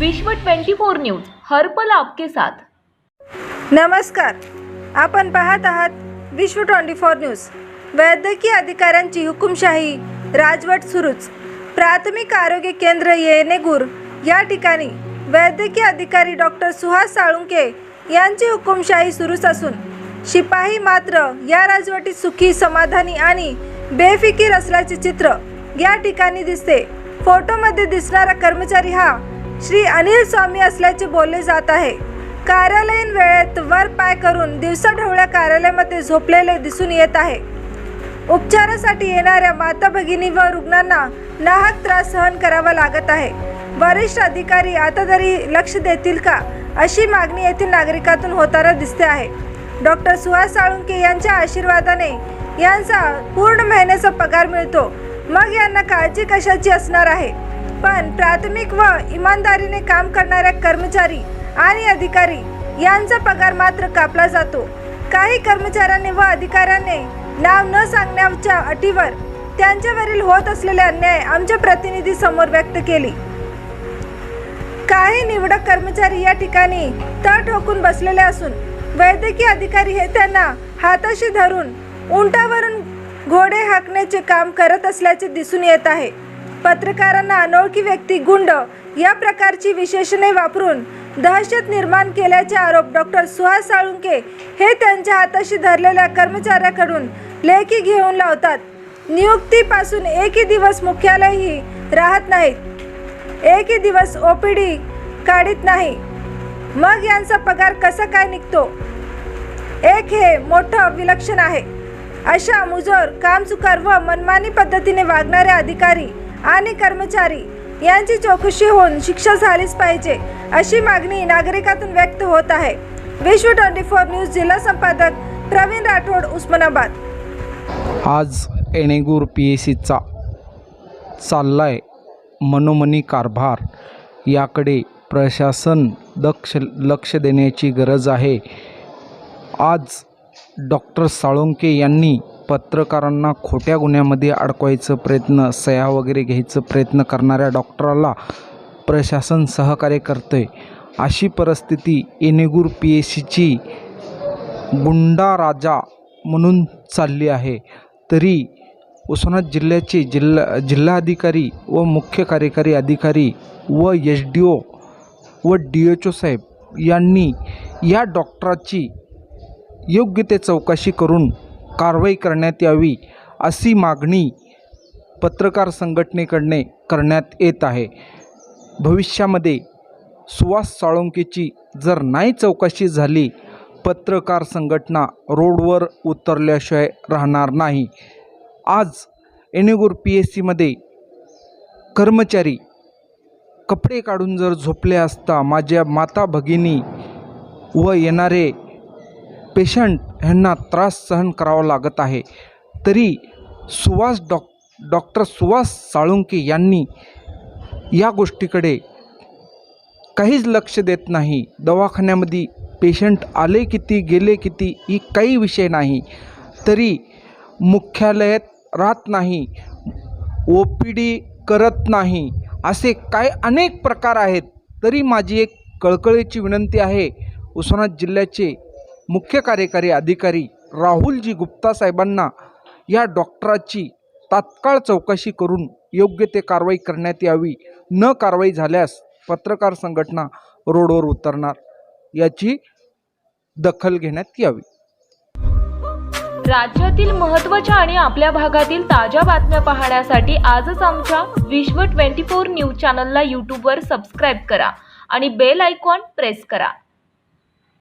विश्व 24 न्यूज हरपल आपके साथ. नमस्कार. आपण पाहत आहात विश्व ट्वेंटी फोर न्यूज. वैद्यकीय अधिकाऱ्यांची हुकुमशाही राजवट सुरूच. प्राथमिक आरोग्य केंद्र येनेगूर या ठिकाणी वैद्यकीय अधिकारी डॉक्टर सुहास साळुंके यांची हुकुमशाही सुरूच असून शिपाही मात्र या राजवटीत सुखी समाधानी आणि बेफिकीर असल्याचे चित्र या ठिकाणी दिसते. फोटोमध्ये दिसणारा कर्मचारी हा श्री अनिल स्वामी असल्याचे बोलले जात आहे. कार्यालयीन वेळेत वर पाय करून दिवसाढवळ्या कार्यालयामध्ये झोपलेले दिसून येत आहे. उपचारासाठी येणाऱ्या माता भगिनी व रुग्णांना नाहक त्रास सहन करावा लागत आहे. वरिष्ठ अधिकारी आता तरी लक्ष देतील का अशी मागणी येथील नागरिकातून होताना दिसते आहे. डॉक्टर सुहास साळुंके यांच्या आशीर्वादाने यांचा पूर्ण महिन्याचा पगार मिळतो. मग यांना काळजी कशाची असणार आहे? पण प्राथमिक व इमानदारीने काम करणाऱ्या कर्मचारी आणि अधिकारी यांचा पगार मात्र कापला जातो. काही कर्मचाऱ्यांनी व अधिकाऱ्यांनी नाव न सांगण्याच्या अटीवर त्यांच्यावरील होत असलेले अन्याय आमच्या प्रतिनिधी समोर व्यक्त केली. काही निवडक कर्मचारी या ठिकाणी तळ ठोकून बसलेले असून वैद्यकीय अधिकारी हे त्यांना हाताशी धरून उंटावरून घोडे हाकण्याचे काम करत असल्याचे दिसून येत आहे. पत्रकारांना अनोळखी व्यक्ती गुंड या प्रकारची विशेषणे वापरून दहशत निर्माण केल्याचे आरोप डॉक्टर सुहास साळुंके हे त्यांच्या हाताशी धरलेल्या कर्मचाऱ्याकडून लेखी घेऊन लावतात. नियुक्तीपासून एकही दिवस मुख्यालयही राहत नाहीत. एकही दिवस ओपीडी काढीत नाही. मग यांचा पगार कसा काय निघतो? एक हे मोठं विलक्षण आहे. अशा मुजोर कामचुकार व मनमानी पद्धतीने वागणारे अधिकारी आणि कर्मचारी यांची चौकशी होऊन शिक्षा झालीच पाहिजे अशी मागणी नागरिकातून व्यक्त होत आहे. विश्व ट्वेंटी फोर न्यूज जिल्हा संपादक प्रवीण राठोड उस्मानाबाद. आज एणेगूर पी एस सीचा चाललाय मनोमनी कारभार. याकडे प्रशासन दक्ष लक्ष देण्याची गरज आहे. आज डॉक्टर साळुंके यांनी पत्रकारांना खोट्या गुन्ह्यामध्ये अडकवायचं प्रयत्न सह्या वगैरे घ्यायचं प्रयत्न करणाऱ्या डॉक्टराला प्रशासन सहकार्य करते अशी परिस्थिती एनेगूर पी एस सीची गुंडा राजा म्हणून चालली आहे. तरी उस्मानाबाद जिल्ह्याचे जिल्हा जिल्हाधिकारी व मुख्य कार्यकारी अधिकारी व एच डी ओ व डी एच ओ साहेब यांनी या डॉक्टराची योग्य ते चौकशी करून कारवाई करण्यात यावी अशी मागणी पत्रकार संघटनेकडने करण्यात येत आहे. भविष्यामध्ये सुहास साळुंकेची जर नाही चौकशी झाली पत्रकार संघटना रोडवर उतरल्याशिवाय राहणार नाही. आज एनेगूर पी एस सीमध्ये कर्मचारी कपडे काढून जर झोपले असता माझ्या माता भगिनी व येणारे पेशंट ह्यांना त्रास सहन करावा लागत आहे. तरी सुवास डॉक डॉक्टर सुहास साळुंके यांनी या गोष्टीकडे काहीच लक्ष देत नाही. दवाखान्यामध्ये पेशंट आले किती गेले किती ही काही विषय नाही. तरी मुख्यालयात राहत नाही ओ पी डी करत नाही असे काय अनेक प्रकार आहेत. तरी माझी एक कळकळीची विनंती आहे उस्मानाबाद जिल्ह्याचे मुख्य कार्यकारी अधिकारी राहुलजी गुप्ता साहेबांना या डॉक्टराची तात्काळ चौकशी करून योग्य ते कारवाई करण्यात यावी न कारवाई झाल्यास पत्रकार संघटना रोडवर उतरणार याची दखल घेण्यात यावी. राज्यातील महत्त्वाच्या आणि आपल्या भागातील ताज्या बातम्या पाहण्यासाठी आजच आमच्या विश्व 24 न्यूज चॅनलला यूट्यूबवर सबस्क्राईब करा आणि बेल आयकॉन प्रेस करा.